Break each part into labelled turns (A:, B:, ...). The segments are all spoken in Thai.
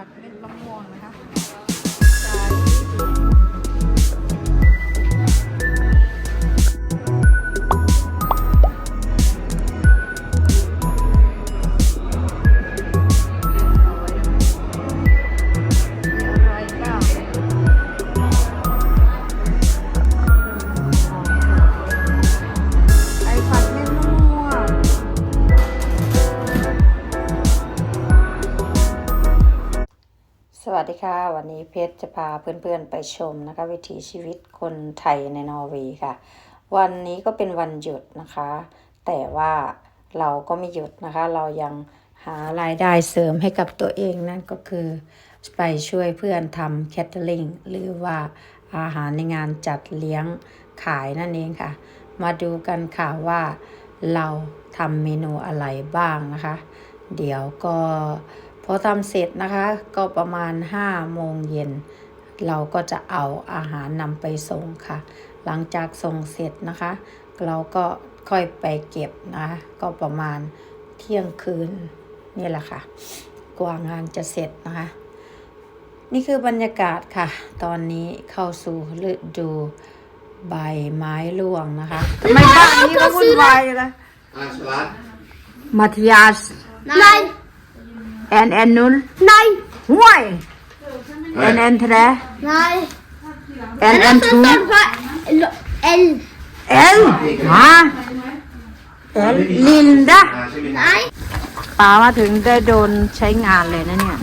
A: ผัดเม็ดมะม่วงนะคะ วัสดีค่ะ วันนี้เพชรจะพาเพื่อนๆไปชมนะคะ วิถีชีวิตคนไทยในนอร์เวย์ค่ะ วันนี้ก็เป็นวันหยุดนะคะ แต่ว่าเราก็ไม่หยุดนะคะ เรายังหารายได้เสริมให้กับตัวเองนั่นก็คือ ไปช่วยเพื่อนทำแคทเทอริงหรือว่าอาหารในงานจัดเลี้ยงขายนั่นเองค่ะ มาดูกันค่ะว่าเราทำเมนูอะไรบ้างนะคะ เดี๋ยวก็ พอทำเสร็จนะคะก็ประมาณ5โมงเย็น เราก็จะเอาอาหารนำไปส่งค่ะ หลังจากส่งเสร็จนะคะ เราก็ค่อยไปเก็บนะคะก็ประมาณเที่ยงคืนนี่แหละค่ะ กว่างานจะเสร็จนะคะ นี่คือบรรยากาศค่ะ ตอนนี้เข้าสู่ฤดูใบไม้ร่วงนะคะไม่บ้านนี้ก็วุ่นวายเลย
B: Aanslaat.
A: Matthias
C: Nein,
A: en en nul
C: nein,
A: ห่วย en en tre
C: nein.
A: en en
C: Das
A: two
C: ist einfach L.
A: el ฮะ el ลินดา
B: Ah, ze hebben-
C: Nein,
A: ป๋ามาถึงได้โดนใช้งานเลยนะเนี่ย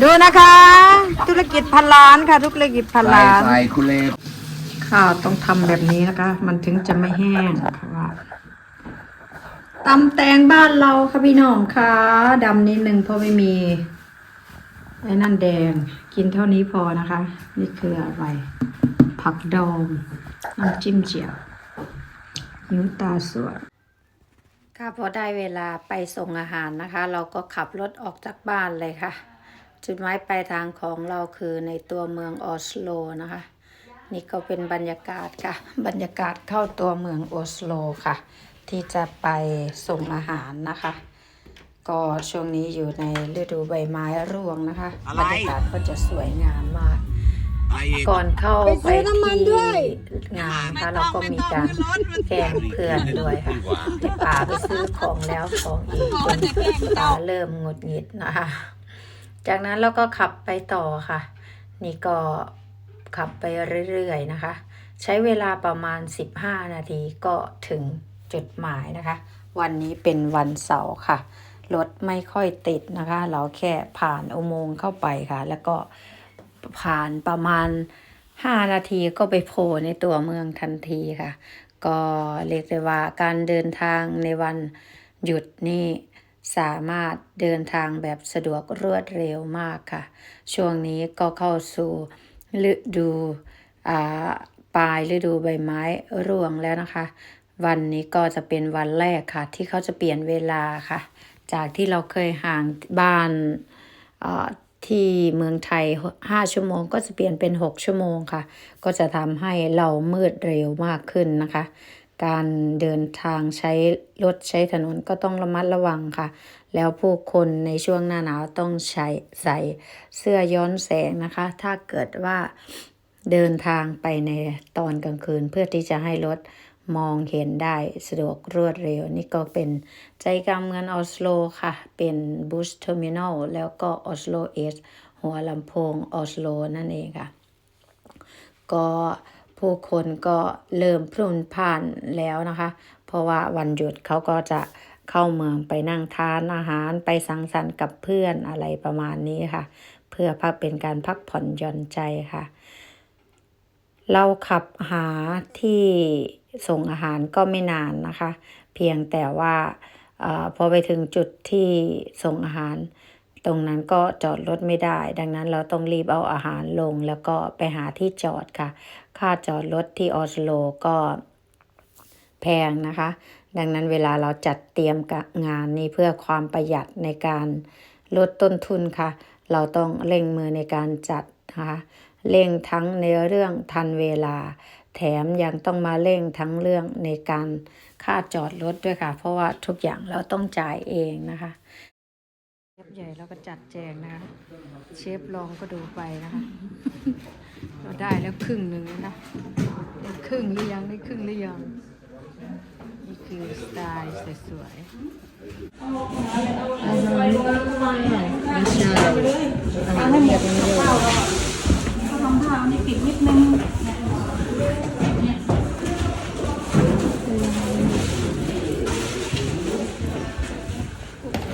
A: ดูนะคะ ธุรกิจพันล้านค่ะธุรกิจพันล้าน
B: ใส่คุเล
A: ข้าวต้องทำแบบนี้นะคะ มันถึงจะไม่แห้งค่ะ ตำแตงบ้านเราค่ะพี่น้องค่ะดำนิดนึงเพราะไม่มีไอ้นั่นแดงกินเท่านี้พอนะคะ นี่คืออะไร ผักดองน้ำจิ้มเจียวนิ้วตาสวยค่ะพอได้เวลาไปส่งอาหารนะคะ เราก็ขับรถออกจากบ้านเลยค่ะ จุดหมายปลายทางของเราคือในตัวเมืองออสโลนะคะ นี่ก็เป็นบรรยากาศค่ะ บรรยากาศเข้าตัวเมืองโอสโลค่ะ ที่จะไปส่งอาหารนะคะ ก็ช่วงนี้อยู่ในฤดูใบไม้ร่วงนะคะบรรยากาศก็จะสวยงามมาก ก่อนเข้าไปที่งานนะคะเราก็มีการแกล้งเพื่อนด้วยค่ะที่ป่าไปซื้อของแล้วของอีกจนป่าเริ่มหงุดหงิดนะคะ จากนั้นเราก็ขับไปต่อค่ะ นี่ก็ขับไปเรื่อยๆนะคะ ใช้เวลาประมาณ 15 นาทีก็ถึง จุดหมายนะคะ วันนี้เป็นวันเสาร์ค่ะ รถไม่ค่อยติดนะคะ เราแค่ผ่านอุโมงค์เข้าไปค่ะ แล้วก็ผ่านประมาณ 5 นาทีก็ไปโผล่ในตัวเมืองทันทีค่ะ ก็เรียกได้ว่าการเดินทางในวันหยุดนี่สามารถเดินทางแบบสะดวกรวดเร็วมากค่ะ ช่วงนี้ก็เข้าสู่ฤดูอ่าปลายฤดูใบไม้ร่วงแล้วนะคะ วันนี้ก็จะเป็นวันแรกค่ะ ที่เขาจะเปลี่ยนเวลาค่ะ จากที่เราเคยห่างบ้านที่เมืองไทย 5 ชั่วโมง ก็จะเปลี่ยนเป็น 6 ชั่วโมงค่ะ ก็จะทำให้เรามืดเร็วมากขึ้นนะคะ การเดินทางใช้รถใช้ถนนก็ต้องระมัดระวังค่ะ แล้วผู้คนในช่วงหน้าหนาวต้องใช้ใส่เสื้อย้อนแสงนะคะ ถ้าเกิดว่าเดินทางไปในตอนกลางคืนเพื่อที่จะให้รถ มองเห็นได้สะดวกรวดเร็ว นี่ก็เป็นใจกลางเมืองออสโลค่ะ เป็นบูสเทอร์มินอลแล้วก็ออสโลเอสหัวลำโพงออสโลนั่นเองค่ะ ก็ผู้คนก็เริ่มพลุนพล่านแล้วนะคะ เพราะว่าวันหยุดเขาก็จะเข้าเมืองไปนั่งทานอาหารไปสังสรรค์กับเพื่อนอะไรประมาณนี้ค่ะ เพื่อพักเป็นการพักผ่อนหย่อนใจค่ะ เราขับหาที่ ส่งอาหารก็ไม่นานนะคะ เพียงแต่ว่าอพอไปถึงจุดที่ส่งอาหาร ตรงนั้นก็จอดรถไม่ได้ ดังนั้นเราต้องรีบเอาอาหารลงแล้วก็ไปหาที่จอดค่ะ ค่าจอดรถที่ออสโลก็แพงนะคะ ดังนั้นเวลาเราจัดเตรียมงานนี้เพื่อความประหยัดในการลดต้นทุนค่ะ เราต้องเร่งมือในการจัดนะคะเร่งทั้งในเรื่องทันเวลา แถมยังต้องมาเร่งทั้งเรื่องในการค่าจอดรถด้วยค่ะ เพราะว่าทุกอย่างเราต้องจ่ายเองนะคะเชฟใหญ่แล้วก็จัดแจงนะคะ เชฟลองก็ดูไปนะคะ เราได้แล้วครึ่งหนึ่งแล้วนะได้ครึ่งหรือยังได้ครึ่งหรือยังนี่คือสไตล์สวยๆไม่ใช่เอาให้หมดเลย
B: ทำ ผ้านี่ปิดนิดนึง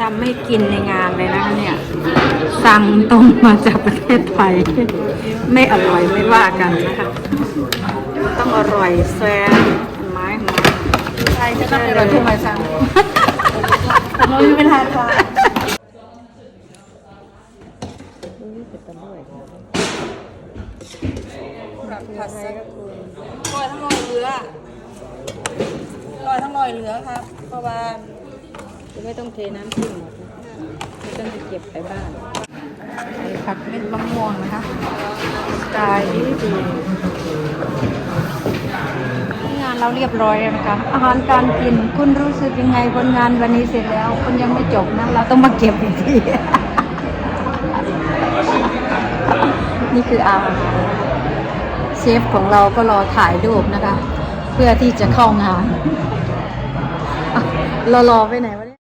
A: ทำให้กินในงานเลยนะคะเนี่ย สั่งตรงมาจากประเทศไทย ไม่อร่อยไม่ว่ากันนะคะต้องอร่อยแซ่บไม้หอม
B: ใช่จะต้องเป็นเราที่มาสั่งเราไม่เป็นทางค่ะ แบบผัดสักลอยทั้งลอยเรือลอยทั้งลอยเรือครับ เพราะว่า
A: จะไม่ต้องเทน้ำทิ้งหมดนะคะไม่ต้องไปเก็บไปบ้านไข่ผัดเม็ดมะม่วงนะคะสไตล์ดีดีงานเราเรียบร้อยแล้วนะคะอาหารการกินคุณรู้สึกยังไงบนงานวันนี้เสร็จแล้ว คุณยังไม่จบนะเราต้องมาเก็บอีกที นี่คืออาเชฟของเราก็รอถ่ายรูปนะคะ เพื่อที่จะเข้างานอะรอรอไปไหนวะ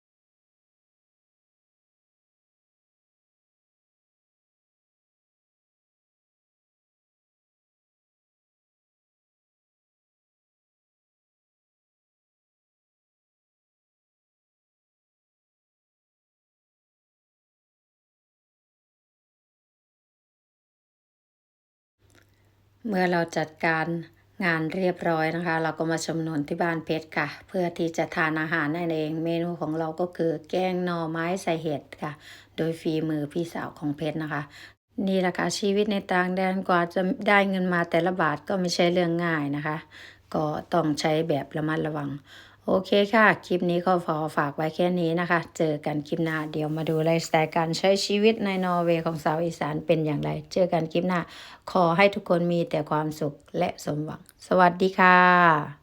A: เมื่อเราจัดการงานเรียบร้อยนะคะ เราก็มาชมนวนที่บ้านเพชรค่ะ เพื่อที่จะทานอาหารนั่นเอง เมนูของเราก็คือแกงหน่อไม้ใส่เห็ดค่ะ โดยฝีมือพี่สาวของเพชรนะคะนี่แหละค่ะชีวิตในต่างแดนกว่าจะได้เงินมาแต่ละบาทก็ไม่ใช่เรื่องง่ายนะคะ ก็ต้องใช้แบบระมัดระวัง โอเคค่ะ คลิปนี้ก็ขอฝากไว้แค่นี้นะคะ เจอกันคลิปหน้า เดี๋ยวมาดูไลฟ์สไตล์การใช้ชีวิตในนอร์เวย์ของสาวอีสานเป็นอย่างไร เจอกันคลิปหน้า ขอให้ทุกคนมีแต่ความสุขและสมหวัง สวัสดีค่ะ